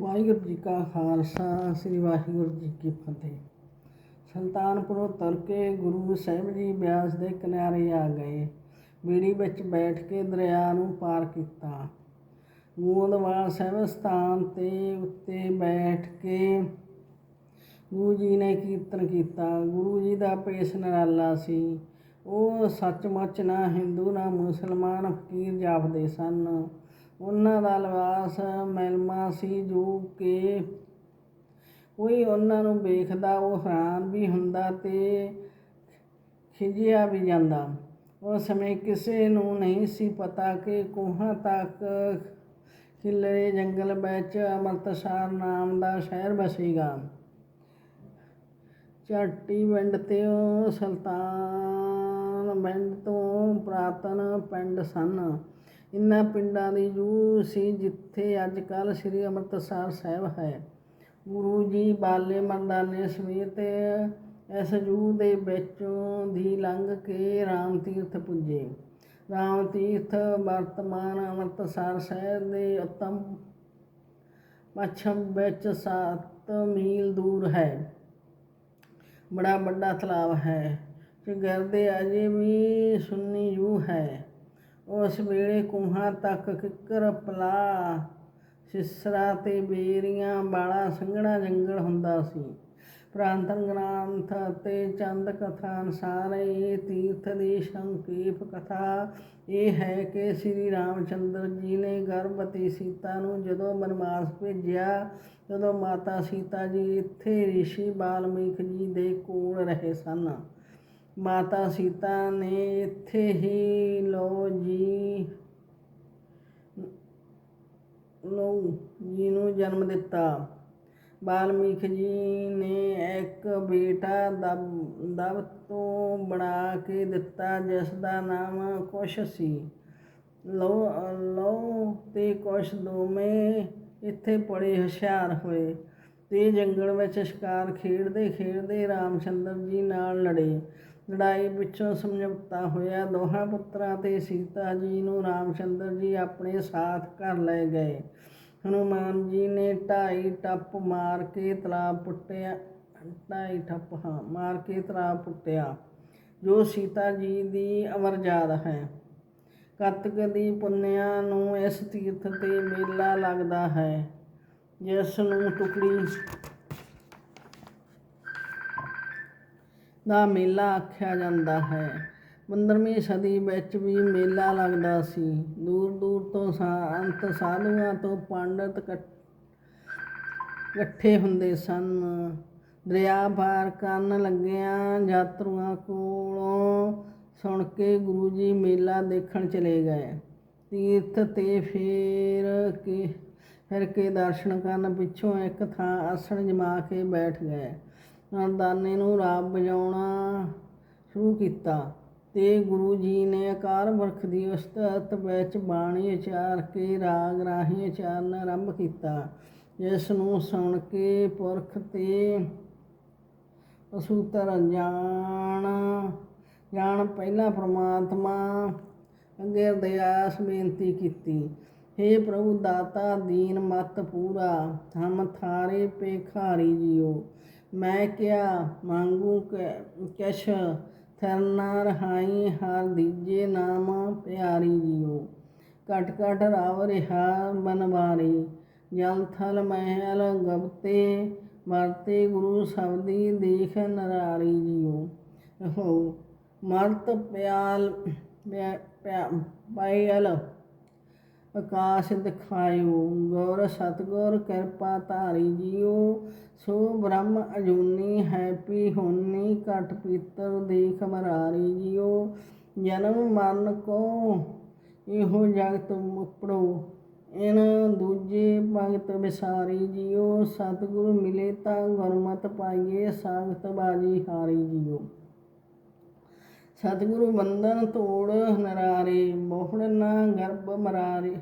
ਵਾਹਿਗੁਰੂ ਜੀ ਕਾ ਖਾਲਸਾ, ਸ੍ਰੀ ਵਾਹਿਗੁਰੂ ਜੀ ਕੀ ਫਤਿਹ। ਸੁਲਤਾਨਪੁਰੋਂ ਤੁਰ ਕੇ ਗੁਰੂ ਸਾਹਿਬ ਜੀ ਬਿਆਸ ਦੇ ਕਿਨਾਰੇ ਆ ਗਏ। ਬੀੜੀ ਵਿੱਚ ਬੈਠ ਕੇ ਦਰਿਆ ਨੂੰ ਪਾਰ ਕੀਤਾ। ਗੋਦਵਾਲ ਸਾਹਿਬ ਸਥਾਨ ਤੇ ਉੱਤੇ ਬੈਠ ਕੇ ਗੁਰੂ ਜੀ ਨੇ ਕੀਰਤਨ ਕੀਤਾ। ਗੁਰੂ ਜੀ ਦਾ ਪੇਸ਼ ਨਰਾਲਾ ਸੀ। ਉਹ ਸੱਚਮੁੱਚ ਨਾ ਹਿੰਦੂ ਨਾ ਮੁਸਲਮਾਨ ਫਕੀਰ ਜਾਪਦੇ ਸਨ। ਉਹਨਾਂ ਦਾ ਲਿਬਾਸ ਮੈਲਮਾ ਸੀ ਜੋ ਕਿ ਕੋਈ ਉਹਨਾਂ ਨੂੰ ਵੇਖਦਾ, ਉਹ ਹੈਰਾਨ ਵੀ ਹੁੰਦਾ ਤੇ ਖਿਜਿਆ ਵੀ ਜਾਂਦਾ। ਉਸ ਸਮੇਂ ਕਿਸੇ ਨੂੰ ਨਹੀਂ ਸੀ ਪਤਾ ਕਿ ਕੋਹਾਂ ਤੱਕ ਖਿਲਰੇ ਜੰਗਲ ਵਿੱਚ ਅੰਮ੍ਰਿਤਸਰ ਨਾਮ ਦਾ ਸ਼ਹਿਰ ਵਸੇਗਾ। ਚਾਟੀ ਪਿੰਡ ਤੇ ਉਹ ਸੁਲਤਾਨ ਪਿੰਡ ਤੋਂ ਪੁਰਾਤਨ ਪਿੰਡ ਸਨ। ਇਨ੍ਹਾਂ ਪਿੰਡਾਂ ਦੀ ਜੂ ਸੀ ਜਿੱਥੇ ਅੱਜ ਕੱਲ੍ਹ ਸ੍ਰੀ ਅੰਮ੍ਰਿਤਸਰ ਸਾਹਿਬ ਹੈ। ਗੁਰੂ ਜੀ ਬਾਲੇ ਮਰਦਾਨੇ ਸਮੇਤ ਇਸ ਜੂ ਦੇ ਵਿੱਚੋਂ ਦੀ ਲੰਘ ਕੇ ਰਾਮ ਤੀਰਥ ਪੁੱਜੇ। ਰਾਮ ਤੀਰਥ ਵਰਤਮਾਨ ਅੰਮ੍ਰਿਤਸਰ ਸ਼ਹਿਰ ਦੇ ਉੱਤਮ ਪੱਛਮ ਵਿੱਚ 7 ਮੀਲ ਦੂਰ ਹੈ। ਬੜਾ ਵੱਡਾ ਤਲਾਬ ਹੈ। ਤੇ ਗਰਦੇ ਅਜੇ ਵੀ ਸੁੰਨੀ ਜੂ ਹੈ। ਉਸ ਵੇਲੇ ਕੂਹਾਂ ਤੱਕ ਕਿੱਕਰ ਪਲਾ। ਸਿਸਰਾ ਤੇ ਬੇਰੀਆਂ ਵਾਲਾ ਸੰਘਣਾ ਜੰਗਲ ਹੁੰਦਾ ਸੀ। ਪ੍ਰਾਂਤਨ ਗ੍ਰੰਥ ਅਤੇ ਚੰਦ ਕਥਾ ਅਨੁਸਾਰ ਇਹ ਤੀਰਥ ਦੀ ਸੰਖੇਪ ਕਥਾ ਇਹ ਹੈ ਕਿ ਸ੍ਰੀ ਰਾਮਚੰਦਰ ਜੀ ਨੇ ਗਰਭਵਤੀ ਸੀਤਾ ਨੂੰ ਜਦੋਂ ਬਨਵਾਸ ਭੇਜਿਆ, ਜਦੋਂ ਮਾਤਾ ਸੀਤਾ ਜੀ ਇੱਥੇ ਰਿਸ਼ੀ ਬਾਲਮੀਕ ਜੀ ਦੇ ਕੋਲ ਰਹੇ ਸਨ। ਮਾਤਾ ਸੀਤਾ ਨੇ ਇੱਥੇ ਹੀ ਲੋ ਜੀ। ਲੋ ਜੀ ਨੂੰ ਜਨਮ ਦਿੱਤਾ। ਬਾਲਮੀਕ ਜੀ ਨੇ ਇੱਕ ਬੇਟਾ ਦਬ ਦਬ ਤੋਂ ਬਣਾ ਕੇ ਦਿੱਤਾ, ਜਿਸ ਦਾ ਨਾਮ ਕੁਸ਼ ਸੀ। ਲੋ ਲੋ ਤੇ ਕੁਸ਼ ਦੋਵੇਂ ਇੱਥੇ ਬੜੇ ਹੁਸ਼ਿਆਰ ਹੋਏ ਤੇ ਜੰਗਲ ਵਿੱਚ ਸ਼ਿਕਾਰ ਖੇਡਦੇ ਖੇਡਦੇ ਰਾਮਚੰਦਰ ਜੀ ਨਾਲ ਲੜੇ। ਲੜਾਈ ਪਿੱਛੋਂ ਸਮਝੌਤਾ ਹੋਇਆ। ਦੋਹਾਂ ਪੁੱਤਰਾਂ ਤੇ ਸੀਤਾ ਜੀ ਨੂੰ ਰਾਮਚੰਦਰ ਜੀ ਆਪਣੇ ਸਾਥ ਘਰ ਲੈ ਗਏ। ਹਨੂਮਾਨ ਜੀ ਨੇ ਢਾਈ ਟੱਪ ਮਾਰ ਕੇ ਤਲਾਬ ਪੁੱਟਿਆ। ਢਾਈ ਟੱਪ, ਹਾਂ, ਮਾਰ ਕੇ ਤਲਾਬ ਪੁੱਟਿਆ, ਜੋ ਸੀਤਾ ਜੀ ਦੀ ਅਮਰਜਾਦ ਹੈ। ਕੱਤਕ ਦੀ ਪੁੰਨਿਆ ਨੂੰ ਇਸ ਤੀਰਥ ਤੇ ਮੇਲਾ ਲੱਗਦਾ ਹੈ, ਜਿਸ ਨੂੰ ਟੁਕੜੀ ਦਾ ਮੇਲਾ ਆਖਿਆ ਜਾਂਦਾ ਹੈ। 15ਵੀਂ ਸਦੀ ਵਿੱਚ ਵੀ ਮੇਲਾ ਲੱਗਦਾ ਸੀ। ਦੂਰ ਦੂਰ ਤੋਂ ਸੰਤ ਸਾਧੂਆਂ ਤੋਂ ਪੰਡਤ ਇਕੱਠੇ ਹੁੰਦੇ ਸਨ। ਦਰਿਆ ਪਾਰ ਕਰਨ ਲੱਗਿਆਂ ਯਾਤਰੂਆਂ ਕੋਲੋਂ ਸੁਣ ਕੇ ਗੁਰੂ ਜੀ ਮੇਲਾ ਦੇਖਣ ਚਲੇ ਗਏ। ਤੀਰਥ ਤੇ ਫੇਰ ਕੇ, ਫਿਰ ਕੇ ਦਰਸ਼ਨ ਕਰਨ ਪਿੱਛੋਂ ਇੱਕ ਥਾਂ ਆਸਣ ਜਮਾ ਕੇ ਬੈਠ ਗਏ। ਨਰਦਾਨੇ ਨੂੰ ਰਾਗ ਵਜਾਉਣਾ ਸ਼ੁਰੂ ਕੀਤਾ ਤੇ ਗੁਰੂ ਜੀ ਨੇ ਅਕਾਰ ਵਰਖ ਦੀ ਉਸਤਤ ਵਿੱਚ ਬਾਣੀ ਉਚਾਰ ਕੇ ਰਾਗ ਰਾਹੀਂ ਉਚਾਰਨ ਆਰੰਭ ਕੀਤਾ, ਜਿਸ ਨੂੰ ਸੁਣ ਕੇ ਪੁਰਖ ਤੇ ਅਸੂਤਰ ਜਾਣ ਜਾਣ ਪਹਿਲਾਂ ਪ੍ਰਮਾਤਮਾ ਅੱਗੇ ਅਰਦਾਸ ਬੇਨਤੀ ਕੀਤੀ हे ਪ੍ਰਭੂ ਦਾਤਾ ਦੀਨ ਮਤ ਪੂਰਾ, ਹਮ ਥਾਰੇ ਪੇਖਾਰੀ ਜੀਓ। ਮੈਂ ਕਿਹਾ, ਮੰਗੂ ਕਿਛ ਥਰਨਾ ਰਹਾਈ ਹਰ ਦੀਜੇ ਨਾਮ ਪਿਆਰੀ ਜੀਓ। ਕਟ ਕਟ ਰਾਵ ਰਿਹਾ ਬਨਵਾਰੀ ਜਲ ਥਲ ਮਹਿਲ ਗਬਤੇ ਮਰਤੇ ਗੁਰੂ ਸਬਦੀ ਦੇਖ ਨਰਾਰੀ ਜੀਓ। ਹੋ ਮਰਤ ਪਿਆਲ ਪਾਇਲ ਆਕਾਸ਼ ਦਿਖਾਇਓ, ਗੌਰ ਸਤਗੁਰ ਕਿਰਪਾ ਧਾਰੀ ਜੀਓ। ਸੋ ਬ੍ਰਹਮ ਅਜੂਨੀ ਹੈਪੀ ਹੋਨੀ ਘਟ ਪੀਤਰ ਦੇਖ ਮਰਾਰੀ ਜੀਓ। ਜਨਮ ਮਰਨ ਕੋ ਇਹੋ ਜਗਤ ਮੁਪੜੋ, ਇਨ ਦੂਜੇ ਭਗਤ ਵਿਸਾਰੀ ਜੀਓ। ਸਤਿਗੁਰ ਮਿਲੇ ਤਾਂ ਗੁਰਮਤਿ ਪਾਈਏ, ਸਾਖਤ ਬਾਜੀ ਹਾਰੀ ਜੀਓ। ਸਤਿਗੁਰੂ ਬੰਧਨ ਤੋੜ ਨਰਾਰੇ, ਮੋਹਣ ਨਾ ਗਰਭ ਮਰਾਰੇ।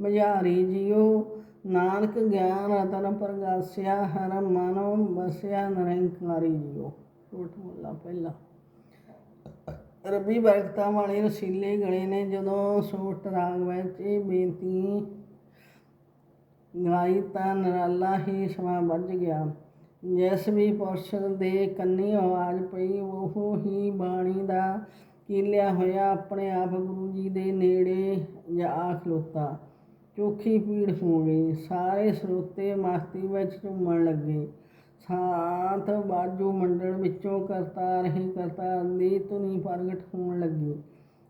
ਮਝਾਰੀ ਜੀਓ ਨਾਨਕ ਗਿਆਨ ਰਤਨ ਪ੍ਰਗਾਸਿਆ, ਹਰ ਮਨੋ ਬਸਿਆ ਨਿਰੰਕਾਰੀ ਜੀਓ ਛੋਟ ਮੁੱਲਾ ਪਹਿਲਾ। ਰੱਬੀ ਬਰਕਤਾਂ ਵਾਲੇ ਰਸੀਲੇ ਗਲੇ ਨੇ ਜਦੋਂ ਸੋਟ ਰਾਗ ਵਿੱਚ ਇਹ ਬੇਨਤੀ ਗਾਈ ਤਾਂ ਨਰਾਲਾ ਹੀ ਸਮਾਂ ਵੱਜ ਗਿਆ। ਜਿਸ ਵੀ ਪੁਰਸ਼ ਦੇ ਕੰਨੀ ਆਵਾਜ਼ ਪਈ, ਉਹ ਹੀ ਬਾਣੀ ਦਾ ਕੀਲਿਆ ਹੋਇਆ ਆਪਣੇ ਆਪ ਗੁਰੂ ਜੀ ਦੇ ਨੇੜੇ ਜਾ ਆ ਖਲੋਤਾ ਚੋਖੀ ਪੀੜ ਹੋ ਗਈ। ਸਾਰੇ ਸਰੋਤੇ ਮਸਤੀ ਵਿੱਚ ਝੂਮਣ ਲੱਗੇ। ਸ਼ਾਂਤ ਬਾਜੂ ਮੰਡਲ ਵਿੱਚੋਂ ਕਰਤਾਰ ਹੀ ਕਰਤਾਰ ਦੀ ਧੁਨੀ ਪ੍ਰਗਟ ਹੋਣ ਲੱਗੀ।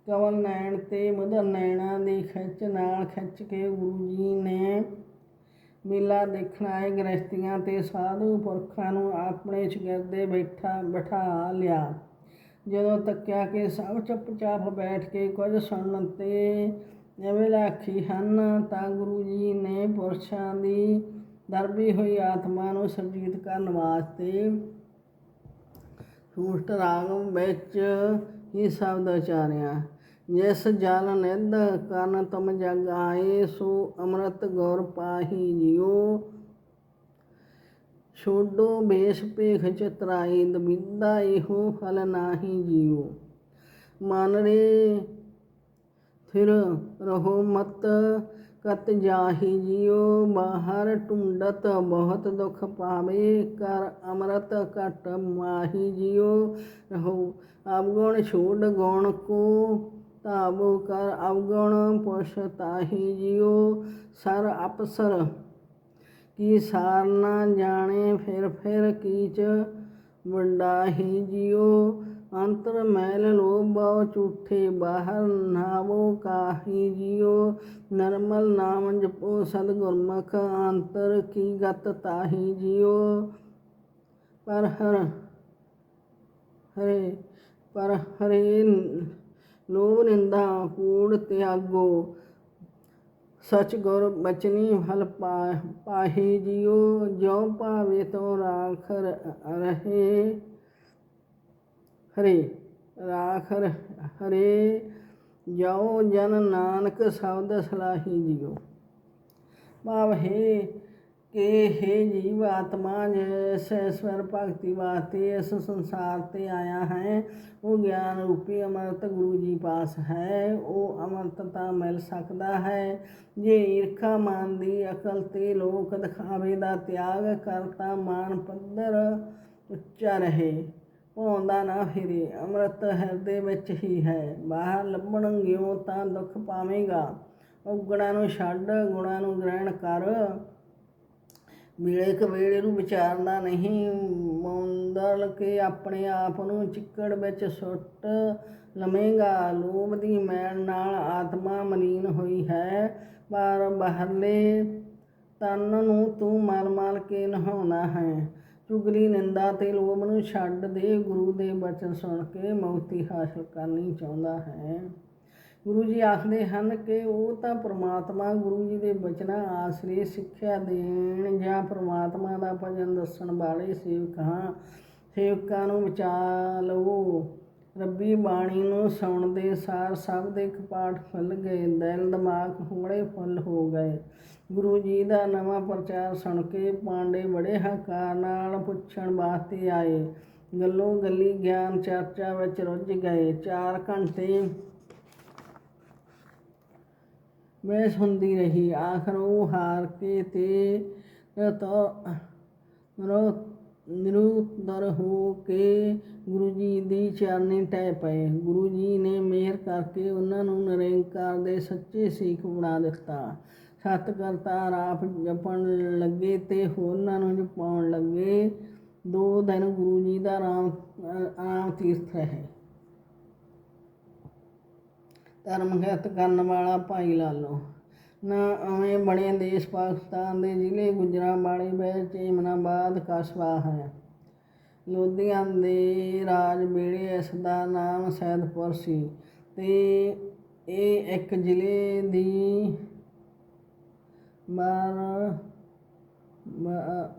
ਕਵਲ ਨੈਣ ਤੇ ਮਦਰ ਨੈਣਾ ਦੀ ਖਿੱਚ ਨਾਲ ਖਿੱਚ ਕੇ ਗੁਰੂ ਜੀ ਨੇ ਮੇਲਾ ਦੇਖਣ ਆਏ ਗ੍ਰਸਤੀਆਂ ਤੇ ਸਾਧੂ ਪੁਰਖਾਂ ਨੂੰ ਆਪਣੇ ਸ਼ਗਿਰਦੇ ਬੈਠਾ ਬਿਠਾ ਲਿਆ। ਜਦੋਂ ਤੱਕਿਆ ਕਿ ਸਭ ਚੁੱਪਚਾਪ ਬੈਠ ਕੇ ਕੁਝ ਸੁਣਨ ਤੇ ਐਵੇਂ ਲਾਖੀ ਹਨ, ਤਾਂ ਗੁਰੂ ਜੀ ਨੇ ਪੁਰਸ਼ਾਂ ਦੀ ਦਰਬੀ ਹੋਈ ਆਤਮਾ ਨੂੰ ਸਰਜੀਤ ਕਰਨ ਵਾਸਤੇ ਸੂਸ਼ਟ ਰਾਗ ਵਿੱਚ ਹੀ ਸ਼ਬਦ ਉਚਾਰਿਆ। ਜਿਸ ਜਲ ਨਿਧ ਕਰਨ ਤੁਮ ਜਗ ਆਏ, ਸੋ ਅੰਮ੍ਰਿਤ ਗੌਰ ਪਾਹੀ ਛੋਡੋ ਬੇਸ ਭੇਖ ਚਤਰਾਈ ਦਬਿੰਦਾ ਇਹੋ ਫਲ ਨਾਹੀ ਜਿਉ। ਮਨ ਰੇ ਫਿਰ ਰਹੋ ਮਤ, ਕਤ ਜਾਹੀ ਜਿਉ। ਬਾਹਰ ਟੁੰਡਤ ਬਹੁਤ ਦੁਖ ਪਾਵੇ, ਕਰ ਅੰਮ੍ਰਿਤ ਘਟ ਮਾਹੀ ਜਿਉ। ਰਹੋ ਅਵਗੁਣ ਛੋੜ ਗੁਣ ਕੋ ਤਾਬੋ ਕਰ ਅਵਗੁਣ ਪੁਸ਼ ਤਾਹੀ ਜਿਉ ਸਰ ਕੀ ਸਾਰ ਨਾ ਜਾਣੇ ਫਿਰ ਫਿਰ ਕੀਚ ਵੱਡਾ ਜਿਉ। ਅੰਤਰ ਮੈਲ ਲੋਭ ਝੂਠੇ ਬਾਹਰ ਨਾਵੋ ਕਾਹੀ ਜਿਉ। ਨਰਮਲ ਨਾਮ ਜਪੋ ਸਦ ਗੁਰਮੁਖ ਅੰਤਰ ਕੀ ਗਤ ਤਾਹੀ ਜਿਉ। ਪਰ ਹਰ ਹਰੇ ਪਰ ਹਰੇ ਲੋਭ ਨਿੰਦਾ ਕੂੜ ਤਿਆਗੋ, ਸਚ ਗੁਰ ਬਚਨੀ ਫਲ ਪਾਹੀ ਜਿਉ ਜੋ ਭਾਵੇ ਤੋ ਰਾਖ ਰਹੇ, ਹਰੇ, ਰਾਖ ਹਰੇ ਜਾਓ ਜਨ ਨਾਨਕ ਸ਼ਬਦ ਸਲਾਹੀ ਜਿਉ। ਭਾਵ ਹੈ ਕਿ ਹੈ ਜੀਵ ਆਤਮਾ ਜਿਸ ਈਸ਼ਵਰ ਭਗਤੀ ਵਾਸਤੇ ਇਸ ਸੰਸਾਰ ਤੇ ਆਇਆ ਹੈ, ਉਹ ਗਿਆਨ ਰੂਪੀ ਅੰਮ੍ਰਿਤ ਗੁਰੂ ਜੀ ਪਾਸ ਹੈ, ਉਹ ਅੰਮ੍ਰਿਤਤਾ ਮਿਲ ਸਕਦਾ ਹੈ। ਜੇ ਈਰਖਾ ਮਾਨ ਦੀ ਅਕਲ ਤੇ ਲੋਕ ਦਿਖਾਵੇ ਦਾ ਤਿਆਗ ਕਰਤਾ ਮਾਨ ਪੱਧਰ ਉੱਚਾ ਰਹੇ। ਭੌਂਦਾ ਨਾ ਫਿਰੇ, ਅੰਮ੍ਰਿਤ ਹਿਰਦੇ ਵਿੱਚ ਹੀ ਹੈ। ਬਾਹਰ ਲੱਭਣਗਿਓ ਤਾਂ ਦੁੱਖ ਪਾਵੇਂਗਾ। ਔਗਣਾਂ ਨੂੰ ਛੱਡ, ਗੁਣਾਂ ਨੂੰ ਗ੍ਰਹਿਣ ਕਰ। ਵੇਲੇ ਕ ਵੇਲੇ ਨੂੰ ਵਿਚਾਰਨਾ ਨਹੀਂ, ਮੌਂਦਲ ਕੇ ਆਪਣੇ ਆਪ ਨੂੰ ਚਿੱਕੜ ਵਿੱਚ ਸੁੱਟ ਲਵੇਂਗਾ। ਲੋਭ ਦੀ ਮੈਲ ਨਾਲ ਆਤਮਾ ਮਲੀਨ ਹੋਈ ਹੈ। ਪਰ ਬਾਹਰਲੇ ਤਨ ਨੂੰ ਤੂੰ ਮਲ ਮਲ ਕੇ ਨਹਾਉਣਾ ਹੈ। ਚੁਗਲੀ ਨਿੰਦਾ ਤੇ ਲੋਭ ਨੂੰ ਛੱਡ ਦੇ, ਗੁਰੂ ਦੇ ਬਚਨ ਸੁਣ ਕੇ ਮੁਕਤੀ ਹਾਸਲ ਕਰਨੀ ਚਾਹੁੰਦਾ ਹੈ। ਗੁਰੂ ਜੀ ਆਖਦੇ ਹਨ ਕਿ ਉਹ ਤਾਂ ਪ੍ਰਮਾਤਮਾ ਗੁਰੂ ਜੀ ਦੇ ਬਚਨਾਂ ਆਸਰੇ ਸਿੱਖਿਆ ਦੇਣ ਜਾਂ ਪ੍ਰਮਾਤਮਾ ਦਾ ਭਜਨ ਦੱਸਣ ਵਾਲੇ ਸੇਵਕਾਂ ਸੇਵਕਾਂ ਨੂੰ ਬਚਾ ਲਵੋ। ਰੱਬੀ ਬਾਣੀ ਨੂੰ ਸੁਣਦੇ ਸਾਰ ਸਭ ਦੇ ਕਪਾਟ ਖੁੱਲ ਗਏ, ਦਿਲ ਦਿਮਾਗ ਹੋੜੇ ਫੁੱਲ ਹੋ ਗਏ। ਗੁਰੂ ਜੀ ਦਾ ਨਵਾਂ ਪ੍ਰਚਾਰ ਸੁਣ ਕੇ ਪਾਂਡੇ ਬੜੇ ਹੰਕਾਰ ਨਾਲ ਪੁੱਛਣ ਵਾਸਤੇ ਆਏ। ਗੱਲੋਂ ਗੱਲੀ ਗਿਆਨ ਚਰਚਾ ਵਿੱਚ ਰੁੱਝ ਗਏ। 4 ਘੰਟੇ ਮੈਂ ਸੁਣਦੀ ਰਹੀ, ਆਖਰ ਉਹ ਹਾਰ ਕੇ ਤੇ ਤੋ ਰੋ ਨਿਰੂਦਰ ਹੋ ਕੇ ਗੁਰੂ ਜੀ ਦੀ ਚਰਨੀ ਟਹਿ ਪਏ। ਗੁਰੂ ਜੀ ਨੇ ਮਿਹਰ ਕਰਕੇ ਉਹਨਾਂ ਨੂੰ ਨਿਰੰਕਾਰ ਦੇ ਸੱਚੇ ਸਿੱਖ ਬਣਾ ਦਿੱਤਾ। ਸਤ ਕਰਤਾਰ ਆਪ ਜਪਣ ਲੱਗੇ ਤੇ ਹੋਰਨਾਂ ਨੂੰ ਜਪਾਉਣ ਲੱਗੇ। ਦੋ ਦਿਨ ਗੁਰੂ ਜੀ ਦਾ ਆਰਾਮ ਆਰਾਮ ਤੀਰਥ ਰਹੇ। ਧਰਮ ਖਿਆਤ ਕਰਨ ਵਾਲਾ ਭਾਈ ਲਾਲੋ। ਨਾ ਐਵੇਂ ਬਣੇ ਦੇਸ਼ ਪਾਕਿਸਤਾਨ ਦੇ ਜ਼ਿਲ੍ਹੇ ਗੁਜਰਾਂਵਾਲੇ ਵਿੱਚ ਇਮਨਾਬਾਦ ਕਸਬਾ ਹੈ। ਲੋਧੀਆਂ ਦੇ ਰਾਜ ਵੇਲੇ ਇਸ ਦਾ ਨਾਮ ਸੈਦਪੁਰ ਸੀ ਤੇ ਇਹ ਇੱਕ ਜ਼ਿਲ੍ਹੇ ਦੀ ਮਰ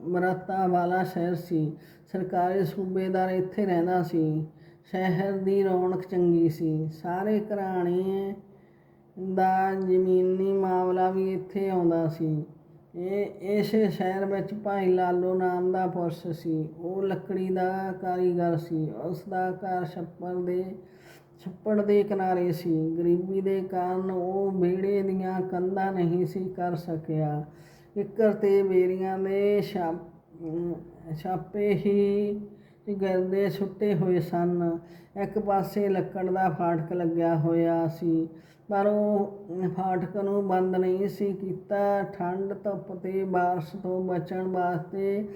ਮਰਾਤਾ ਵਾਲਾ ਸ਼ਹਿਰ ਸੀ। ਸਰਕਾਰੀ ਸੂਬੇਦਾਰ ਇੱਥੇ ਰਹਿੰਦਾ ਸੀ। ਸ਼ਹਿਰ ਦੀ ਰੌਣਕ ਚੰਗੀ ਸੀ। ਸਾਰੇ ਘਰਾਣੇ ਦਾ ਜ਼ਮੀਨੀ ਮਾਮਲਾ ਵੀ ਇੱਥੇ ਆਉਂਦਾ ਸੀ। ਇਹ ਇਸ ਸ਼ਹਿਰ ਵਿੱਚ ਭਾਈ ਲਾਲੋ ਨਾਮ ਦਾ ਪੁਰਸ਼ ਸੀ। ਉਹ ਲੱਕੜੀ ਦਾ ਕਾਰੀਗਰ ਸੀ। ਉਸ ਦਾ ਘਰ ਛੱਪੜ ਦੇ ਛੱਪੜ ਦੇ ਕਿਨਾਰੇ ਸੀ। ਗਰੀਬੀ ਦੇ ਕਾਰਨ ਉਹ ਵਿਹੜੇ ਦੀਆਂ ਕੰਧਾਂ ਨਹੀਂ ਸੀ ਕਰ ਸਕਿਆ। ਕਿੱਕਰ ਤੇ ਬੇਰੀਆਂ ਦੇ ਛਾਪ- ਛਾਪੇ ਹੀ ਗਰਦੇ ਸੁੱਟੇ ਹੋਏ ਸਨ। ਇੱਕ ਪਾਸੇ ਲੱਕੜ ਦਾ ਫਾਟਕ ਲੱਗਿਆ ਹੋਇਆ ਸੀ ਪਰ ਉਹ ਫਾਟਕ ਨੂੰ ਬੰਦ ਨਹੀਂ ਸੀ ਕੀਤਾ। ਠੰਡ ਧੁੱਪ ਤੇ ਬਾਰਿਸ਼ ਤੋਂ ਬਚਣ ਵਾਸਤੇ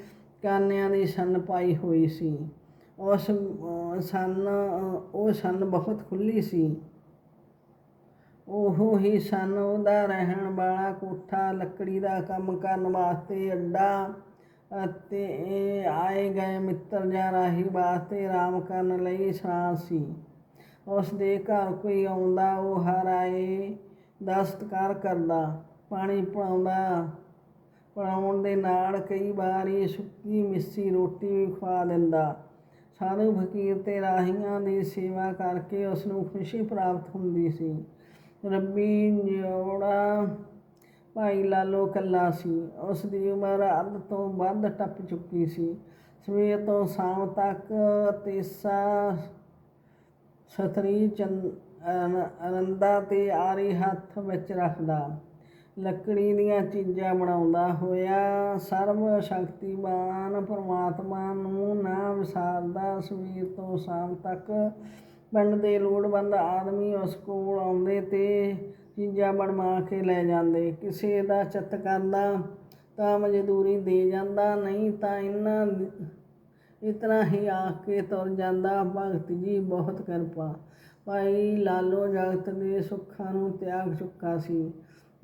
ਕਾਨਿਆਂ ਦੀ ਸੰਨ ਪਾਈ ਹੋਈ ਸੀ। ਉਸ ਅਹ, ਸੰਨ ਉਹ ਸੰਨ ਬਹੁਤ ਖੁੱਲੀ ਸੀ। ਉਹ ਹੀ ਸਨ ਉਹਦਾ ਰਹਿਣ ਵਾਲਾ ਕੋਠਾ ਲੱਕੜੀ ਦਾ ਕੰਮ ਕਰਨ ਵਾਸਤੇ ਅੱਡਾ ਅਤੇ ਇਹ ਆਏ ਗਏ ਮਿੱਤਰ ਜਾਂ ਰਾਹੀ ਵਾਸਤੇ ਆਰਾਮ ਕਰਨ ਲਈ ਛਾਂ ਸੀ। ਉਸ ਦੇ ਘਰ ਕੋਈ ਆਉਂਦਾ, ਉਹ ਹਰ ਆਏ ਦਾ ਸਤਿਕਾਰ ਕਰਦਾ। ਪਾਣੀ ਪਿਲਾਉਂਦਾ, ਪਿਲਾਉਣ ਦੇ ਨਾਲ ਕਈ ਵਾਰੀ ਸੁੱਕੀ ਮਿੱਸੀ ਰੋਟੀ ਵੀ ਖਵਾ ਦਿੰਦਾ। ਸਾਧੂ ਫਕੀਰ ਤੇ ਰਾਹੀਆਂ ਦੀ ਸੇਵਾ ਕਰਕੇ ਉਸ ਨੂੰ ਖੁਸ਼ੀ ਪ੍ਰਾਪਤ ਹੁੰਦੀ ਸੀ। ਰੱਬੀ ਜੋੜਾ ਭਾਈ ਲਾਲੋ ਕੱਲਾ ਸੀ। ਉਸ ਦੀ ਉਮਰ ਅੱਧ ਤੋਂ ਵੱਧ ਟੱਪ ਚੁੱਕੀ ਸੀ। ਸਵੇਰ ਤੋਂ ਸ਼ਾਮ ਤੱਕ ਤੇਸਾ ਸਤਰੀ ਚੰਦ ਅਨੰਦਾ ਤੇ ਆਰੀ ਹੱਥ ਵਿੱਚ ਰੱਖਦਾ। ਲੱਕੜੀ ਦੀਆਂ ਚੀਜ਼ਾਂ ਬਣਾਉਂਦਾ ਹੋਇਆ ਸਰਵ ਸ਼ਕਤੀਮਾਨ ਪਰਮਾਤਮਾ ਨੂੰ ਨਾ ਵਿਸਾਰਦਾ। ਸਵੇਰ ਤੋਂ ਸ਼ਾਮ ਤੱਕ ਪਿੰਡ ਦੇ ਲੋੜਵੰਦ ਆਦਮੀ ਉਸ ਕੋਲ ਆਉਂਦੇ ਤੇ ਚੀਜ਼ਾਂ ਬਣਵਾ ਕੇ ਲੈ ਜਾਂਦੇ। ਕਿਸੇ ਦਾ ਚਿੱਤ ਕਰਦਾ ਤਾਂ ਮਜ਼ਦੂਰੀ ਦੇ ਜਾਂਦਾ, ਨਹੀਂ ਤਾਂ ਇਹਨਾਂ ਇਤਨਾ ਹੀ ਆ ਕੇ ਤੁਰ ਜਾਂਦਾ। ਭਗਤ ਜੀ, ਬਹੁਤ ਕਿਰਪਾ। ਭਾਈ ਲਾਲੋ ਜਗਤ ਦੇ ਸੁੱਖਾਂ ਨੂੰ ਤਿਆਗ ਚੁੱਕਾ ਸੀ।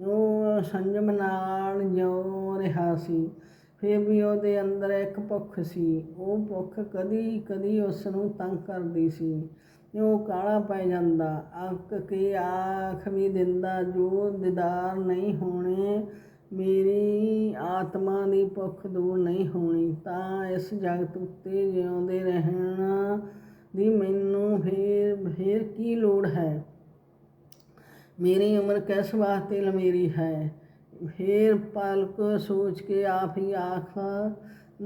ਉਹ ਸੰਜਮ ਨਾਲ ਜਿਉ ਰਿਹਾ ਸੀ। ਫਿਰ ਵੀ ਉਹਦੇ ਅੰਦਰ ਇੱਕ ਭੁੱਖ ਸੀ। ਉਹ ਭੁੱਖ ਕਦੀ ਕਦੀ ਉਸ ਨੂੰ ਤੰਗ ਕਰਦੀ ਸੀ। ਉਹ ਕਾਲਾ ਪੈ ਜਾਂਦਾ? ਅੱਕ ਕੇ ਆਖ ਵੀ ਦਿੰਦਾ, ਜੋ ਦੀਦਾਰ ਨਹੀਂ ਹੋਣੇ, ਮੇਰੀ ਆਤਮਾ ਦੀ ਭੁੱਖ ਦੂਰ ਨਹੀਂ ਹੋਣੀ। ਤਾਂ ਇਸ ਜਗਤ ਉੱਤੇ ਜਿਉਂਦੇ ਰਹਿਣ ਦੀ ਮੈਨੂੰ ਫੇਰ ਫੇਰ ਕੀ ਲੋੜ ਹੈ? ਮੇਰੀ ਉਮਰ ਕਿਸ ਵਾਸਤੇ ਲਮੇਰੀ ਹੈ? ਫੇਰ ਪਲਕ ਸੋਚ ਕੇ ਆਪ ਹੀ ਆਖ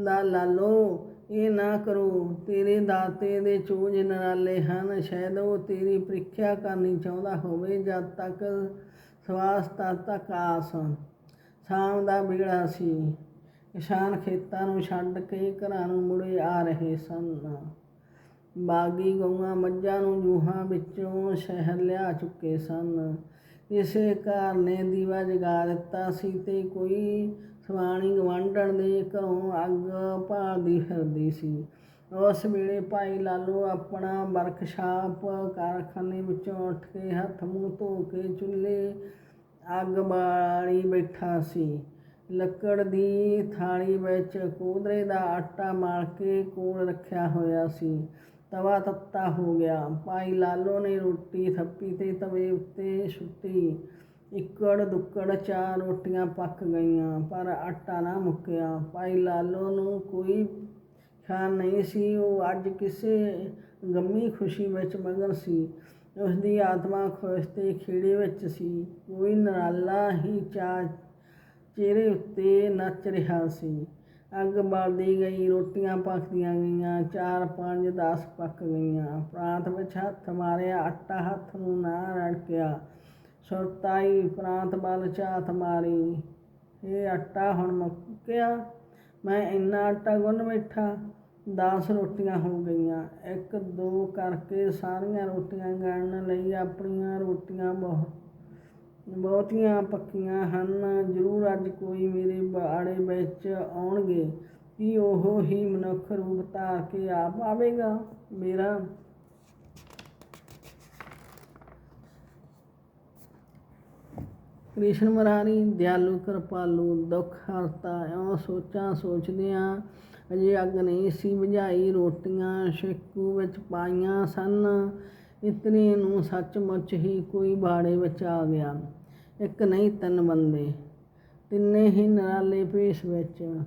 ਦਾ ਲਾਲੋ ਇਹ ਨਾ ਕਰੋ। ਤੇਰੇ ਦਾਤੇ ਦੇ ਚੋਜ ਨਰਾਲੇ ਹਨ। ਸ਼ਾਇਦ ਉਹ ਤੇਰੀ ਪ੍ਰੀਖਿਆ ਕਰਨੀ ਚਾਹੁੰਦਾ ਹੋਵੇ। ਜਦ ਤੱਕ ਸਵਾਸ ਤਦ ਤੱਕ ਆਸ। ਸ਼ਾਮ ਦਾ ਵਿਗੜਾ ਸੀ। ਕਿਸਾਨ ਖੇਤਾਂ ਨੂੰ ਛੱਡ ਕੇ ਘਰਾਂ ਨੂੰ ਮੁੜੇ ਆ ਰਹੇ ਸਨ। ਬਾਗੀ ਗਊਆਂ ਮੱਝਾਂ ਨੂੰ ਜੂਹਾਂ ਵਿੱਚੋਂ ਸ਼ਹਿਰ ਲਿਆ ਚੁੱਕੇ ਸਨ। ਇਸੇ ਘਰ ਨੇ ਦੀਵਾ ਜਗਾ ਦਿੱਤਾ ਸੀ ਤੇ ਕੋਈ ਸਵਾਣੀ ਗਵਾਂਢਣ ਦੇ ਘਰੋਂ ਅੱਗ ਭਾਲਦੀ ਫਿਰਦੀ ਸੀ। ਉਸ ਵੇਲੇ ਭਾਈ ਲਾਲੋ ਆਪਣਾ ਵਰਕਸ਼ਾਪ ਕਾਰਖਾਨੇ ਵਿੱਚੋਂ ਉੱਠ ਕੇ ਹੱਥ ਮੂੰਹ ਧੋ ਕੇ ਚੁੱਲ੍ਹੇ ਅੱਗ ਬਾਲੀ ਬੈਠਾ ਸੀ। ਲੱਕੜ ਦੀ ਥਾਲੀ ਵਿੱਚ ਕੋਦਰੇ ਦਾ ਆਟਾ ਮਾਲ ਕੇ ਕੋਲ ਰੱਖਿਆ ਹੋਇਆ ਸੀ। ਤਵਾ ਤੱਤਾ ਹੋ ਗਿਆ। ਭਾਈ ਲਾਲੋ ਨੇ ਰੋਟੀ ਥੱਪੀ ਤੇ ਤਵੇ ਉੱਤੇ ਸੁੱਟੀ। ਇੱਕੜ ਦੁੱਕੜ ਚਾਰ ਰੋਟੀਆਂ ਪੱਕ ਗਈਆਂ, ਪਰ ਆਟਾ ਨਾ ਮੁੱਕਿਆ। ਭਾਈ ਲਾਲੋ ਨੂੰ ਕੋਈ ਖਿਆਲ ਨਹੀਂ ਸੀ, ਉਹ ਅੱਜ ਕਿਸੇ ਗੰਮੀ ਖੁਸ਼ੀ ਵਿੱਚ ਮਗਨ ਸੀ। ਉਸ ਦੀ ਆਤਮਾ ਖੁਸ਼ ਤੇ ਖੇੜੇ ਵਿੱਚ ਸੀ। ਕੋਈ ਨਰਾਲਾ ਹੀ ਚਾ ਚਿਹਰੇ ਉੱਤੇ ਨੱਚ ਰਿਹਾ ਸੀ। ਅੱਗ ਬਾਲਦੀ ਗਈ, ਰੋਟੀਆਂ ਪੱਕਦੀਆਂ ਗਈਆਂ, ਚਾਰ ਪੰਜ 10 ਪੱਕ ਗਈਆਂ। ਪ੍ਰਾਂਤ ਵਿੱਚ ਹੱਥ ਮਾਰਿਆ, ਆਟਾ ਹੱਥ ਨੂੰ ਨਾ ਰੜਕਿਆ। ਸੁਰਤਾਈ ਪ੍ਰਾਂਤ ਵੱਲ ਝਾਤ ਮਾਰੀ। ਇਹ ਆਟਾ ਹੁਣ ਮੁੱਕਿਆ। ਮੈਂ ਇੰਨਾ ਆਟਾ ਗੁੰਨ ਬੈਠਾ 10 ਰੋਟੀਆਂ ਹੋ ਗਈਆਂ। ਇੱਕ, ਦੋ ਕਰਕੇ ਸਾਰੀਆਂ ਰੋਟੀਆਂ ਗਣਨ ਲਈ ਆਪਣੀਆਂ ਰੋਟੀਆਂ ਬਹੁਤ ਬਹੁਤੀਆਂ ਪੱਕੀਆਂ ਹਨ। ਜ਼ਰੂਰ ਅੱਜ ਕੋਈ ਮੇਰੇ ਬਾੜੇ ਵਿੱਚ ਆਉਣਗੇ। ਕੀ ਉਹ ਹੀ ਮਨੁੱਖ ਰੂਪ ਧਾਰ ਕੇ ਆਪ ਆਵੇਗਾ? ਮੇਰਾ ਕ੍ਰਿਸ਼ਨ ਮਰਾਰੀ ਦਿਆਲੂ ਕਿਰਪਾਲੂ, ਦੁੱਖ ਹਰਤਾ, ਇਉਂ ਸੋਚਾਂ ਸੋਚਦਿਆਂ ਅਜੇ ਅੱਗ ਨਹੀਂ ਸੀ ਬੁਝਾਈ, ਰੋਟੀਆਂ ਸ਼ੇਕੂ ਵਿੱਚ ਪਾਈਆਂ ਸਨ। ਇਤਨੇ ਨੂੰ ਸੱਚਮੁੱਚ ਹੀ ਕੋਈ ਬਾੜੇ ਵਿੱਚ ਆ ਗਿਆ। ਇੱਕ ਨਹੀਂ, ਤਿੰਨ ਬੰਦੇ। ਤਿੰਨੇ ਹੀ ਨਰਾਲੇ ਭੇਸ ਵਿੱਚ।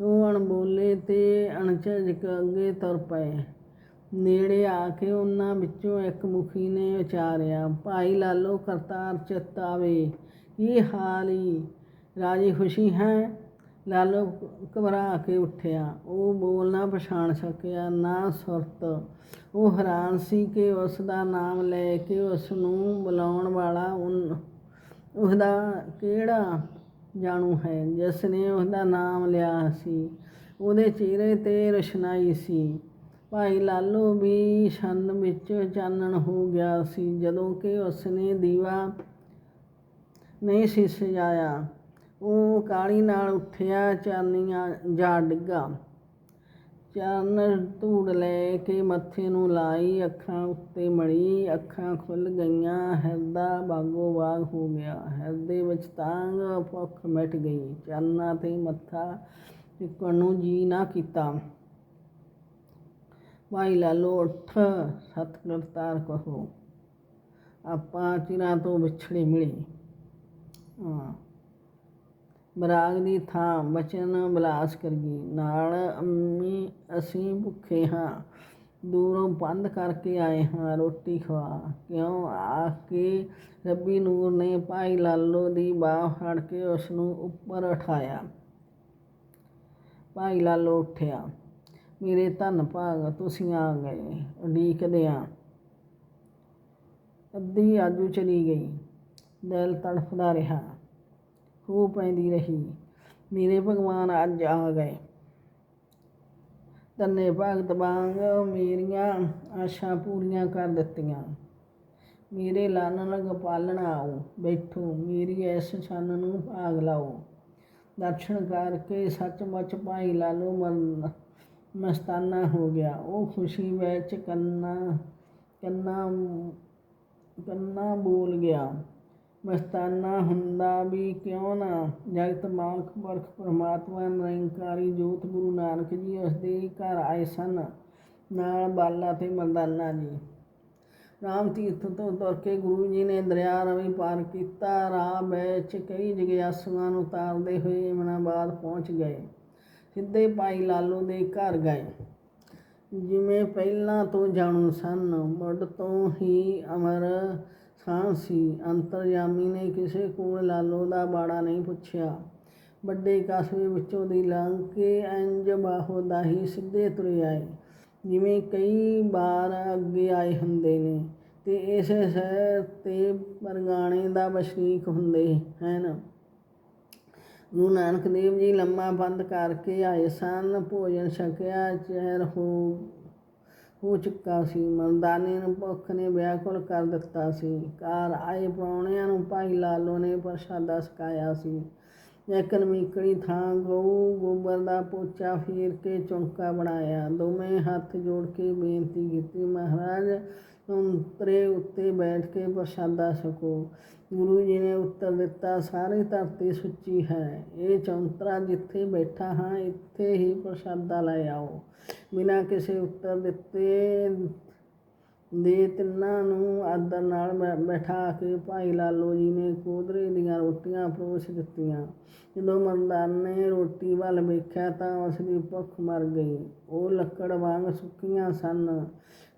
ਉਹ ਅਣਬੋਲੇ ਤੇ ਅਣਝਿਜਕ ਅੱਗੇ ਤੁਰ ਪਏ। ਨੇੜੇ ਆ ਕੇ ਉਹਨਾਂ ਵਿੱਚੋਂ ਇੱਕ ਮੁਖੀ ਨੇ ਵਿਚਾਰਿਆ, ਭਾਈ ਲਾਲੋ ਕਰਤਾਰ, ਚਿੱਤ ਆਵੇ। ਕੀ ਹਾਲ ਈ? ਰਾਜੀ ਖੁਸ਼ੀ ਹੈ? ਲਾਲੋ ਘਬਰਾ ਕੇ ਉੱਠਿਆ। ਉਹ ਬੋਲ ਨਾ ਪਛਾਣ ਸਕਿਆ, ਨਾ ਸੁਰਤ। ਉਹ ਹੈਰਾਨ ਸੀ ਕਿ ਉਸ ਦਾ ਨਾਮ ਲੈ ਕੇ ਉਸ ਨੂੰ ਬੁਲਾਉਣ ਵਾਲਾ ਉਨ, ਉਹਦਾ ਕਿਹੜਾ ਜਾਣੂ ਹੈ? ਜਿਸ ਨੇ ਉਹਦਾ ਨਾਮ ਲਿਆ ਸੀ, ਉਹਦੇ ਚਿਹਰੇ ਤੇ ਰਸ਼ਨਾਈ ਸੀ। ਭਾਈ ਲਾਲੋ ਵੀ ਛੰਨ ਵਿੱਚ ਚਾਨਣ ਹੋ ਗਿਆ ਸੀ, ਜਦੋਂ ਕਿ ਉਸਨੇ ਦੀਵਾ ਨਹੀਂ ਸੀ ਸਜਾਇਆ ਉਹ ਕਾਲੀ ਨਾਲ ਉੱਠਿਆ, ਚਾਨੀਆਂ ਜਾ ਡਿੱਗਾ। ਚਰਨ ਧੂੜ ਲੈ ਕੇ ਮੱਥੇ ਨੂੰ ਲਾਈ, ਅੱਖਾਂ ਉੱਤੇ ਮੜੀ, ਅੱਖਾਂ ਖੁੱਲ ਗਈਆਂ, ਹਿਰਦਾ ਬਾਗੋ ਬਾਗ ਹੋ ਗਿਆ। ਹਿਰਦੇ ਵਿੱਚ ਤਾਂਗ ਭੁੱਖ ਮਿਟ ਗਈ। ਚਰਨਾਂ ਤੇ ਮੱਥਾ ਟਿਕਣ ਨੂੰ ਜੀ ਨਾ ਕੀਤਾ। ਭਾਈ ਲਾਲੋ, ਉੱਠ ਸਤ ਕਰਤਾਰ ਕਹੋ। ਆਪਾਂ ਚਿਰਾਂ ਤੋਂ ਵਿਛੜੇ ਮਿਲੇ। ਬਰਾਗ ਦੀ ਥਾਂ ਬਚਨ ਬਲਾਸ ਕਰੀਏ ਨਾਲ ਅੰਮੀ, ਅਸੀਂ ਭੁੱਖੇ ਹਾਂ। ਦੂਰੋਂ ਬੰਦ ਕਰਕੇ ਆਏ ਹਾਂ ਰੋਟੀ ਖਵਾ। ਕਿਉਂ? ਆ ਕੇ ਰੱਬੀ ਨੂਰ ਨੇ ਭਾਈ ਲਾਲੋ ਦੀ ਬਾਹ ਫੜ ਕੇ ਉਸ ਨੂੰ ਉੱਪਰ ਉਠਾਇਆ। ਭਾਈ ਲਾਲੋ ਉੱਠਿਆ, ਮੇਰੇ ਧੰਨ ਭਾਗ, ਤੁਸੀਂ ਆ ਗਏ। ਉਡੀਕਦਿਆਂ ਅੱਧੀ ਆਜੂ ਚਲੀ ਗਈ। ਦਿਲ ਤੜਫਦਾ ਰਿਹਾ। ਖੂਹ ਪੈਂਦੀ ਰਹੀ। ਮੇਰੇ ਭਗਵਾਨ ਅੱਜ ਆ ਗਏ। ਤੰਨੇ ਭਗਤ ਵਾਂਗ ਮੇਰੀਆਂ ਆਸ਼ਾ ਪੂਰੀਆਂ ਕਰ ਦਿੱਤੀਆਂ। ਮੇਰੇ ਲਾਨਣ ਗੋਪਾਲਣ ਆਓ, ਬੈਠੋ, ਮੇਰੀ ਇਸ ਛੰਨ ਨੂੰ ਭਾਗ ਲਾਓ। ਦਰਸ਼ਨ ਕਰਕੇ ਸੱਚਮੁੱਚ ਭਾਈ ਲਾਲੋ ਮਨ ਮਸਤਾਨਾ ਹੋ ਗਿਆ। ਉਹ ਖੁਸ਼ੀ ਵਿੱਚ ਕੰਨਾ ਕੰਨਾ ਕੰਨਾ ਬੋਲ ਗਿਆ। ਮਸਤਾਨਾ ਹੁੰਦਾ ਵੀ ਕਿਉਂ ਨਾ? ਜਗਤ ਮਾਲਕ, ਪੁਰਖ, ਪ੍ਰਮਾਤਮਾ, ਨਿਰੰਕਾਰੀ, ਜੋਤ ਗੁਰੂ ਨਾਨਕ ਜੀ ਉਸ ਦੇ ਘਰ ਆਏ ਸਨ। ਨਾਲ ਬਾਲਾ ਤੇ ਮਰਦਾਨਾ ਜੀ। ਰਾਮ ਤੀਰਥ ਤੋਂ ਤੁਰ ਕੇ ਗੁਰੂ ਜੀ ਨੇ ਦਰਿਆ ਰਵੀ ਪਾਰ ਕੀਤਾ। ਰਾਹ ਵਿੱਚ ਕਈ ਜਗਿਆਸੂਆਂ ਨੂੰ ਤਾਰਦੇ ਹੋਏ ਇਮਨਾਬਾਦ ਪਹੁੰਚ ਗਏ। ਸਿੱਧੇ ਭਾਈ ਲਾਲੋ ਦੇ ਘਰ ਗਏ। ਜਿਵੇਂ ਪਹਿਲਾਂ ਤੋਂ ਜਾਣੂ ਸਨ, ਮੁੱਢ ਤੋਂ ਹੀ ਅਮਰ ਸਾਂ ਸੀ। ਅੰਤਰਯਾਮੀ ਨੇ ਕਿਸੇ ਕੋਲ ਲਾਲੋ ਦਾ ਬਾੜਾ ਨਹੀਂ ਪੁੱਛਿਆ। ਵੱਡੇ ਕਸਬੇ ਵਿੱਚੋਂ ਦੀ ਲੰਘ ਕੇ ਇੰਜ ਬਾਹੋ ਦਾ ਹੀ ਸਿੱਧੇ ਤੁਰੇ ਆਏ। ਜਿਵੇਂ ਕਈ ਵਾਰ ਅੱਗੇ ਆਏ ਹੁੰਦੇ ਨੇ ਤੇ ਇਸੇ ਸ਼ਹਿਰ ਤੇ ਪਰਗਾਣੇ ਦਾ ਵਸਨੀਕ ਹੁੰਦੇ ਹਨ। ਗੁਰੂ ਨਾਨਕ ਦੇਵ ਜੀ ਲੰਮਾ ਬੰਦ ਕਰਕੇ ਆਏ ਸਨ। ਭੋਜਨ ਛਕਿਆ, ਚਿਹਰ ਹੋ ਹੋ ਚੁੱਕਾ ਸੀ। ਮਰਦਾਨੇ ਨੂੰ ਭੁੱਖ ਨੇ ਵਿਆਕੁਲ ਕਰ ਦਿੱਤਾ ਸੀ। ਘਰ ਆਏ ਪ੍ਰਾਹੁਣਿਆਂ ਨੂੰ ਭਾਈ ਲਾਲੋ ਨੇ ਪ੍ਰਸ਼ਾਦਾ ਛਕਾਇਆ ਸੀ। ਇੱਕ ਨਮੀਕੜੀ ਥਾਂ ਗਊ ਗੋਬਰ ਦਾ ਪੋਚਾ ਫੇਰ ਕੇ ਚੌਂਕਾ ਬਣਾਇਆ। ਦੋਵੇਂ ਹੱਥ ਜੋੜ ਕੇ ਬੇਨਤੀ ਕੀਤੀ, ਮਹਾਰਾਜ ਅੰਤਰੇ ਉੱਤੇ ਬੈਠ ਕੇ ਪ੍ਰਸ਼ਾਦਾ ਛਕੋ। ਗੁਰੂ ਜੀ ਨੇ ਉੱਤਰ ਦਿੱਤਾ, ਸਾਰੀ ਧਰਤੀ ਸੁੱਚੀ ਹੈ। ਇਹ ਚੌਂਤਰਾ ਜਿੱਥੇ ਬੈਠਾ ਹਾਂ, ਇੱਥੇ ਹੀ ਪ੍ਰਸ਼ਾਦਾ ਲੈ ਆਓ। ਬਿਨਾਂ ਕਿਸੇ ਉੱਤਰ ਦਿੱਤੇ ਦੇ ਤਿੰਨਾਂ ਨੂੰ ਆਦਰ ਨਾਲ ਬੈ- ਬਿਠਾ ਕੇ ਭਾਈ ਲਾਲੋ ਜੀ ਨੇ ਕੋਦਰੇ ਦੀਆਂ ਰੋਟੀਆਂ ਪਰੋਸ ਦਿੱਤੀਆਂ। ਜਦੋਂ ਮਰਦਾਨ ਨੇ ਰੋਟੀ ਵੱਲ ਵੇਖਿਆ ਤਾਂ ਉਸ ਦੀ ਭੁੱਖ ਮਰ ਗਈ। ਉਹ ਲੱਕੜ ਵਾਂਗ ਸੁੱਕੀਆਂ ਸਨ।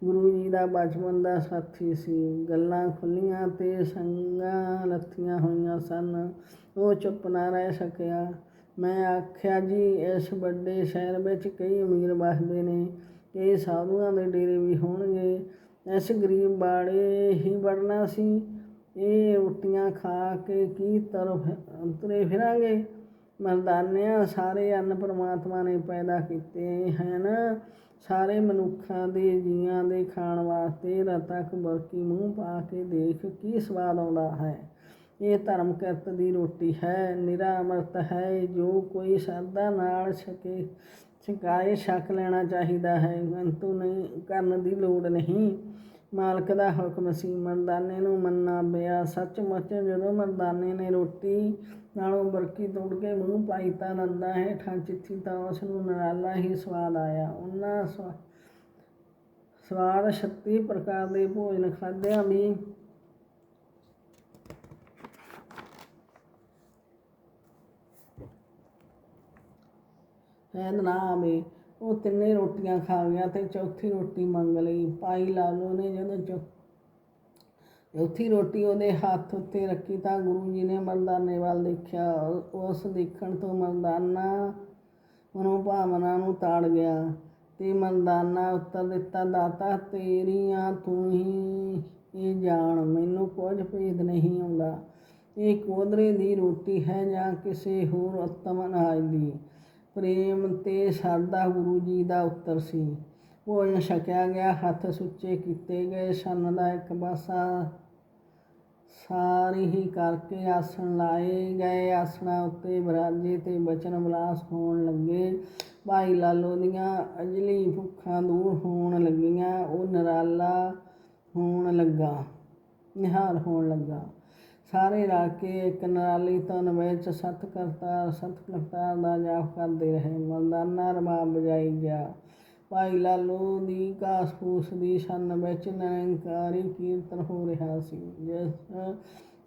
ਗੁਰੂ ਜੀ ਦਾ ਬਚਪਨ ਦਾ ਸਾਥੀ ਸੀ। ਗੱਲਾਂ ਖੁੱਲੀਆਂ ਤੇ ਸੰਗਾਂ ਲੱਥੀਆਂ ਹੋਈਆਂ ਸਨ। ਉਹ ਚੁੱਪ ਨਾ ਰਹਿ ਸਕਿਆ। ਮੈਂ ਆਖਿਆ, ਜੀ, ਇਸ ਵੱਡੇ ਸ਼ਹਿਰ ਵਿੱਚ ਕਈ ਅਮੀਰ ਵਸਦੇ ਨੇ। ਕਈ ਸਾਧੂਆਂ ਦੇ ਡੇਰੇ ਵੀ ਹੋਣਗੇ। ਇਸ ਗਰੀਬ ਬਾੜੇ ਹੀ ਵੜਨਾ ਸੀ। ਇਹ ਰੋਟੀਆਂ ਖਾ ਕੇ ਕੀ ਤਰਫ ਤੁਰੇ ਫਿਰਾਂਗੇ? ਮਰਦਾਨਿਆਂ ਸਾਰੇ ਅੰਨ ਪਰਮਾਤਮਾ ਨੇ ਪੈਦਾ ਕੀਤੇ ਹਨ। ਸਾਰੇ ਮਨੁੱਖਾਂ ਦੇ ਜੀਆਂ ਦੇ ਖਾਣ ਵਾਸਤੇ ਰਤਕ ਬਰਕੀ ਮੂੰਹ ਪਾ ਕੇ ਦੇਖ ਕੀ ਸਵਾਦ ਆਉਂਦਾ ਹੈ। ਇਹ ਧਰਮ ਕਰਤ ਦੀ ਰੋਟੀ ਹੈ ਨਿਰਾ ਅੰਮ੍ਰਿਤ ਹੈ, ਜੋ ਕੋਈ ਸ਼ਰਧਾ ਨਾਲ ਛਕੇ, ਛਕਾਏ, ਛਕ ਲੈਣਾ ਚਾਹੀਦਾ ਹੈ। ਅੰਤੂ ਨਹੀਂ, ਕਰਨ ਦੀ ਲੋੜ ਨਹੀਂ। ਮਾਲਕ ਦਾ ਹੁਕਮ ਸੀ, ਮਰਦਾਨੇ ਨੂੰ ਮੰਨਣਾ ਪਿਆ। ਸੱਚਮੁੱਚ ਜਦੋਂ ਮਰਦਾਨੇ ਨੇ ਰੋਟੀ ਨਾਲੋਂ ਬਰਕੀ ਤੋੜ ਕੇ ਮੂੰਹ ਪਾਈ ਤਾਂ ਨੰਦਾ ਹੇਠਾਂ ਚਿੱਥੀ ਤਾਂ ਉਸ ਨੂੰ ਨਿਰਾਲਾ ਹੀ ਸਵਾਦ ਆਇਆ। ਉਹਨਾਂ ਸਵਾ- ਸਵਾਦ 36 ਪ੍ਰਕਾਰ ਦੇ ਭੋਜਨ ਖਾਧਿਆਂ ਵੀ ਹੈ ਨਾ ਆਵੇ। ਉਹ ਤਿੰਨੇ ਰੋਟੀਆਂ ਖਾ ਗਿਆ ਤੇ ਚੌਥੀ ਰੋਟੀ ਮੰਗ ਲਈ। ਭਾਈ ਲਾਲੋ ਨੇ ਜਦੋਂ ਚੌ, ਚੌਥੀ ਰੋਟੀ ਉਹਦੇ ਹੱਥ ਉੱਤੇ ਰੱਖੀ ਤਾਂ ਗੁਰੂ ਜੀ ਨੇ ਮਰਦਾਨੇ ਵੱਲ ਦੇਖਿਆ। ਉਸ ਦੇਖਣ ਤੋਂ ਮਰਦਾਨਾ ਮਨੋਭਾਵਨਾ ਨੂੰ ਤਾੜ ਗਿਆ ਤੇ ਮਰਦਾਨਾ ਉੱਤਰ ਦਿੱਤਾ, ਦਾਤਾ, ਤੇਰੀਆਂ ਤੂੰ ਹੀ, ਇਹ ਜਾਣ, ਮੈਨੂੰ ਕੁਝ ਭੇਦ ਨਹੀਂ ਆਉਂਦਾ। ਇਹ ਕੋਦਰੇ ਦੀ ਰੋਟੀ ਹੈ ਜਾਂ ਕਿਸੇ ਹੋਰ ਉੱਤਮ ਅਨਾਜ ਦੀ? ਪ੍ਰੇਮ ਤੇ ਸਰਧਾ ਗੁਰੂ ਜੀ ਦਾ ਉੱਤਰ ਸੀ। ਭੋਜਨ ਛਕਿਆ ਗਿਆ, ਹੱਥ ਸੁੱਚੇ ਕੀਤੇ ਗਏ ਸਨ ਦਾ ਇੱਕ ਪਾਸਾ। ਸਾਰੀ ਹੀ ਕਰਕੇ ਆਸਣ ਲਾਏ ਗਏ, ਆਸਣਾ ਉੱਤੇ ਬਰਾਜੇ ਤੇ ਬਚਨ ਵਿਲਾਸ ਹੋਣ ਲੱਗੇ। ਭਾਈ ਲਾਲੋ ਦੀਆਂ ਅਜਲੀ ਭੁੱਖਾਂ ਦੂਰ ਹੋਣ ਲੱਗੀਆਂ, ਉਹ ਨਰਾਲਾ ਹੋਣ ਲੱਗਾ ਨਿਹਾਲ ਹੋਣ ਲੱਗਾ। ਸਾਰੇ ਰਲ ਕੇ ਇੱਕ ਨਰਾਲੀ ਤਨ ਵਿੱਚ ਸਤ ਕਰਤਾਰ ਸਤ ਕਰਤਾਰ ਦਾ ਜਾਪ ਕਰਦੇ ਰਹੇ। ਮਰਦਾਨਾ ਰਬਾਬ ਵਜਾਈ ਗਿਆ। ਭਾਈ ਲਾਲੋ ਦੀ ਘਾਸ ਫੂਸ ਦੀ ਛੰਨ ਵਿੱਚ ਨਿਰੰਕਾਰੀ ਕੀਰਤਨ ਹੋ ਰਿਹਾ ਸੀ। ਜਿਸ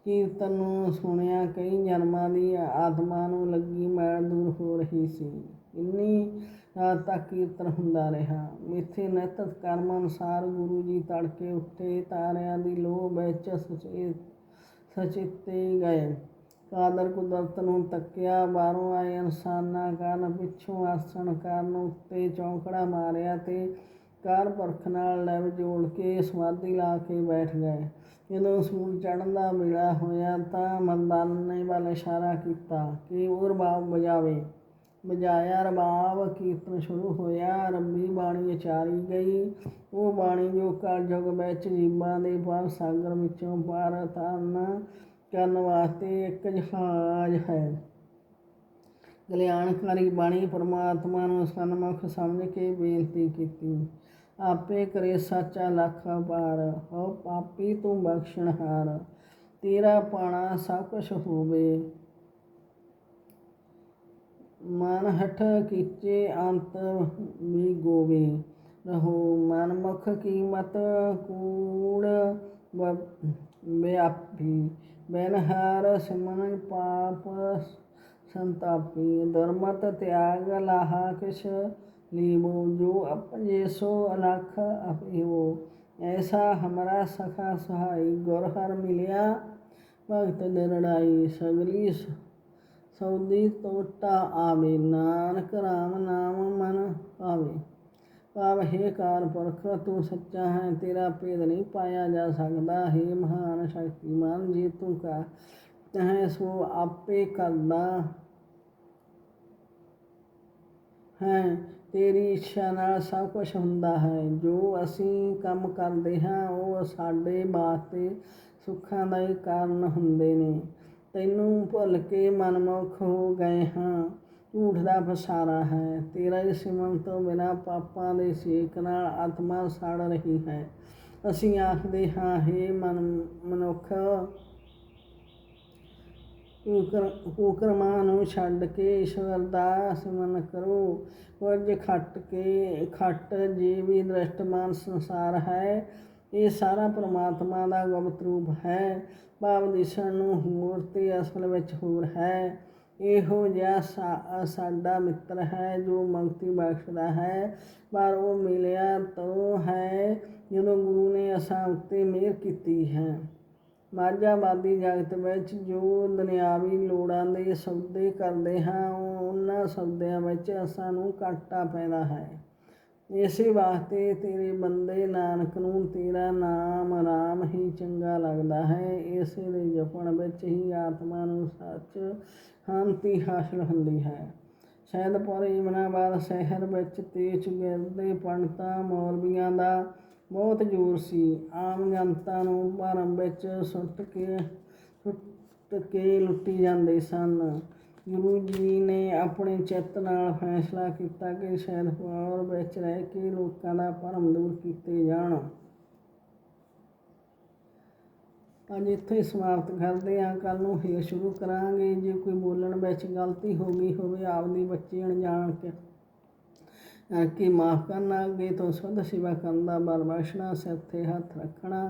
ਕੀਰਤਨ ਨੂੰ ਸੁਣਿਆ ਕਈ ਜਨਮਾਂ ਦੀ ਆਤਮਾ ਨੂੰ ਲੱਗੀ ਮੈਲ ਦੂਰ ਹੋ ਰਹੀ ਸੀ। ਇੰਨੀ ਰਾਤ ਤੱਕ ਕੀਰਤਨ ਹੁੰਦਾ ਰਿਹਾ। ਮਿੱਥੇ ਨਿਤ ਕਰਮ ਅਨੁਸਾਰ ਗੁਰੂ ਜੀ ਤੜਕੇ ਉੱਠੇ। ਤਾਰਿਆਂ ਦੀ ਲੋਹ ਵਿੱਚ ਸੁਚੇਤ ਸਚਿੱਤੇ ਗਏ। ਕਾਦਰ ਕੁਦਰਤ ਨੂੰ ਤੱਕਿਆ, ਬਾਹਰੋਂ ਆਏ ਇਨਸਾਨਾਂ ਕਾਰਨ ਪਿੱਛੋਂ ਆਸਣ ਕਰਨ ਉੱਤੇ ਚੌਂਕੜਾ ਮਾਰਿਆ ਤੇ ਕਾਰ ਪਰਖ ਨਾਲ ਲੈਵ ਜੋੜ ਕੇ ਸਮਾਧੀ ਲਾ ਕੇ ਬੈਠ ਗਏ। ਜਦੋਂ ਸੂਰਜ ਚੜ੍ਹਨ ਦਾ ਵੇਲਾ ਹੋਇਆ ਤਾਂ ਮਰਦਾਨੇ ਵੱਲ ਇਸ਼ਾਰਾ ਕੀਤਾ ਕਿ ਉਹ ਰਬਾਬ ਵਜਾਵੇ ਵਜਾਇਆ ਰਬਾਬ, ਕੀਰਤਨ ਸ਼ੁਰੂ ਹੋਇਆ, ਰੱਬੀ ਬਾਣੀ ਉਚਾਰੀ ਗਈ। ਉਹ ਬਾਣੀ ਜੋ ਕਲਯੁਗ ਵਿੱਚ ਜੀਵਾਂ ਦੇ ਭਵ ਸਾਗਰ ਵਿੱਚੋਂ ਪਾਰ ਤਰਨ ਕਰਨ ਵਾਸਤੇ ਇੱਕ ਜਹਾਜ਼ ਹੈ। ਕਲਿਆਣਕਾਰੀ ਬਾਣੀ ਪਰਮਾਤਮਾ ਨੂੰ ਸਨਮੁਖ ਸਮਝ ਕੇ ਬੇਨਤੀ ਕੀਤੀ। ਆਪੇ ਕਰੇ ਸੱਚਾ ਲੱਖ ਪਾਰ ਹੋ ਪਾਪੀ ਤੂੰ ਬਖਸ਼ਣਹਾਰ ਤੇਰਾ ਪਾਣਾ ਸਭ ਕੁਛ ਹੋਵੇ। ਮਨ ਹਠ ਕੀਚੇ ਅੰਤ ਵੀ ਗੋਵੇ। ਰਹੋ ਮਨ ਮੁਖ ਕੀਮਤ ਕੂੜ ਵਿਆਪੀ। ਬਨਹਾਰ ਸਿਮਨ ਪਾਪ ਸੰਤਾਪੀ। ਦਰਮਤ ਤਿਆਗ ਲਾਹਾ ਕਿਛ ਲੀਵੋ। ਜੋ ਆਪਜੇ ਸੋ ਅਲਖ ਅਪਿਓ ਐਸਾ ਹਮਾਰਾ ਸਖਾ ਸਹਾਈ। ਗੁਰ ਹਰ ਮਿਲਿਆ ਭਗਤ ਨਿਰੜਾਈ ਸਗਲੀ ਸੌਦੀ ਤੋਟਾ ਆਵੇ, ਨਾਨਕ ਰਾਮ ਨਾਮ ਮਨ ਪਾਵੇ। ਪਾਵ, ਹੈ ਕਾਰ ਪੁਰਖ ਤੂੰ ਸੱਚਾ ਹੈ, ਤੇਰਾ ਭੇਦ ਨਹੀਂ ਪਾਇਆ ਜਾ ਸਕਦਾ। ਹੈ ਮਹਾਨ ਸ਼ਕਤੀਮਾਨ, ਜੀ ਤੂੰ ਕਾ ਤਹ ਸੋ ਆਪੇ ਕਰਦਾ ਹੈ। ਤੇਰੀ ਇੱਛਾ ਨਾਲ ਸਭ ਕੁਝ ਹੁੰਦਾ ਹੈ। ਜੋ ਅਸੀਂ ਕੰਮ ਕਰਦੇ ਹਾਂ, ਉਹ ਸਾਡੇ ਵਾਸਤੇ ਸੁੱਖਾਂ ਦਾ ਹੀ ਕਾਰਨ ਹੁੰਦੇ ਨੇ। ਤੈਨੂੰ ਭੁੱਲ ਕੇ ਮਨਮੁਖ ਹੋ ਗਏ ਹਾਂ। ਝੂਠ ਦਾ ਫਸਾਰਾ ਹੈ। ਤੇਰਾ ਹੀ ਸਿਮਰਨ ਤੋਂ ਬਿਨਾ ਪਾਪਾਂ ਦੇ ਸੇਕ ਨਾਲ ਆਤਮਾ ਸੜ ਰਹੀ ਹੈ। ਅਸੀਂ ਆਖਦੇ ਹਾਂ, ਹੇ ਮਨ, ਮਨੁੱਖ ਕੁਕਰਮਾਂ ਨੂੰ ਛੱਡ ਕੇ ਈਸ਼ਵਰ ਦਾ ਸਿਮਰਨ ਕਰੋ। ਕੁਝ ਖੱਟ ਕੇ, ਖੱਟ ਜੀਵੀ ਦ੍ਰਿਸ਼ਟਮਾਨ ਸੰਸਾਰ ਹੈ ਇਹ ਸਾਰਾ ਪਰਮਾਤਮਾ ਦਾ ਗੁਪਤ ਰੂਪ ਹੈ। ਭਾਵ ਦਿਸਣ ਨੂੰ ਹੋਰ ਤੇ ਅਸਲ ਵਿੱਚ ਹੋਰ ਹੈ। ਇਹੋ ਜਿਹਾ ਸਾਡਾ ਮਿੱਤਰ ਹੈ ਜੋ ਮੁਕਤੀ ਬਖਸ਼ਦਾ ਹੈ। ਪਰ ਉਹ ਮਿਲਿਆ ਤਾਂ ਹੈ ਜਦੋਂ ਗੁਰੂ ਨੇ ਅਸਾਂ ਉੱਤੇ ਮਿਹਰ ਕੀਤੀ ਹੈ। ਮਾਝਾਵਾਦੀ ਜਗਤ ਵਿੱਚ ਜੋ ਦੁਨਿਆਵੀ ਲੋੜਾਂ ਦੇ ਸੌਦੇ ਕਰਦੇ ਹਾਂ ਉਹਨਾਂ ਸੌਦਿਆਂ ਵਿੱਚ ਅਸਾਂ ਨੂੰ ਘਾਟਾ ਪੈਂਦਾ ਹੈ। ਇਸੇ ਵਾਸਤੇ ਤੇਰੇ ਬੰਦੇ ਨਾਨਕ ਨੂੰ ਤੇਰਾ ਨਾਮ ਰਾਮ ਹੀ ਚੰਗਾ ਲੱਗਦਾ ਹੈ। ਇਸੇ ਦੇ ਜਪਣ ਵਿੱਚ ਹੀ ਆਤਮਾ ਨੂੰ ਸੱਚ ਸ਼ਾਂਤੀ ਹਾਸਲ ਹੁੰਦੀ ਹੈ। ਸੈਦਪੁਰ ਇਮਨਾਬਾਦ ਸ਼ਹਿਰ ਵਿੱਚ ਤੇਜ ਗਿਰਦੇ ਪੰਡਤਾਂ, ਮੌਲਵੀਆਂ ਦਾ ਬਹੁਤ ਜ਼ੋਰ ਸੀ। ਆਮ ਜਨਤਾ ਨੂੰ ਭਰਮ ਵਿੱਚ ਸੁੱਟ ਕੇ ਸੁੱਟ ਕੇ ਲੁੱਟੀ ਜਾਂਦੇ ਸਨ। ਗੁਰੂ ਜੀ ਨੇ ਆਪਣੇ ਚਿੱਤ ਨਾਲ ਫੈਸਲਾ ਕੀਤਾ ਕਿ ਸ਼ਾਇਦ ਸੈਦਪੁਰ ਵਿੱਚ ਰਹਿ ਕੇ ਲੋਕਾਂ ਦਾ ਭਰਮ ਦੂਰ ਕੀਤੇ ਜਾਣ। ਅੱਜ ਇੱਥੇ ਸਮਾਪਤ ਕਰਦੇ ਹਾਂ। ਕੱਲ ਨੂੰ ਫੇਰ ਸ਼ੁਰੂ ਕਰਾਂਗੇ। ਜੇ ਕੋਈ ਬੋਲਣ ਵਿੱਚ ਗਲਤੀ ਹੋ ਗਈ ਹੋਵੇ, ਆਪਦੀ ਬੱਚੇ ਅਣਜਾਣ ਕੇ ਕਿ ਮਾਫ ਕਰਨਾ, ਅੱਗੇ ਤੋਂ ਸੁਧ ਸੇਵਾ ਕਰਨ ਦਾ ਬਲ ਬਖਸ਼ਣਾ, ਸਿਰ 'ਤੇ ਹੱਥ ਰੱਖਣਾ,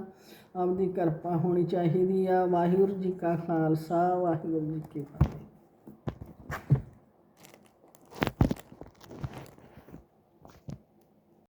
ਆਪਦੀ ਕਿਰਪਾ ਹੋਣੀ ਚਾਹੀਦੀ ਆ। ਵਾਹਿਗੁਰੂ ਜੀ ਕਾ ਖਾਲਸਾ, ਵਾਹਿਗੁਰੂ ਜੀ ਕੀ ਫਤਿਹ।